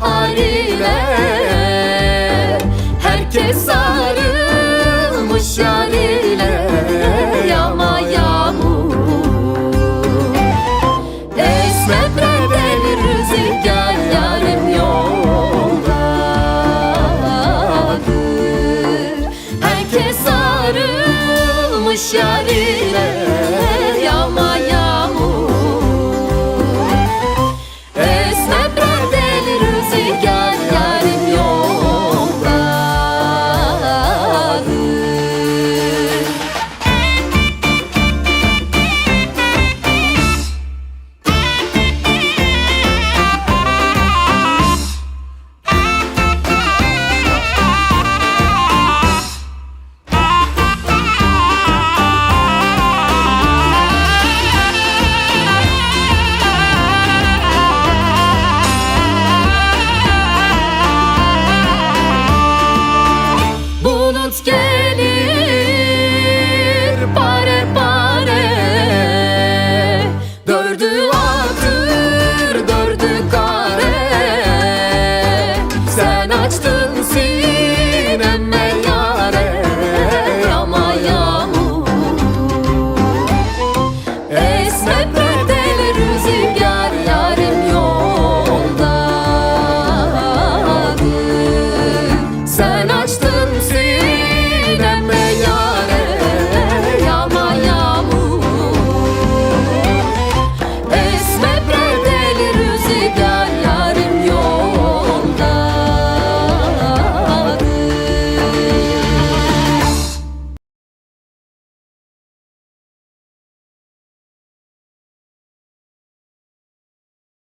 haline Herkes sarılmış yarine Yağma yağmur. Esmek bedel rüzgar yarım yoldadır Herkes sarılmış yarine That's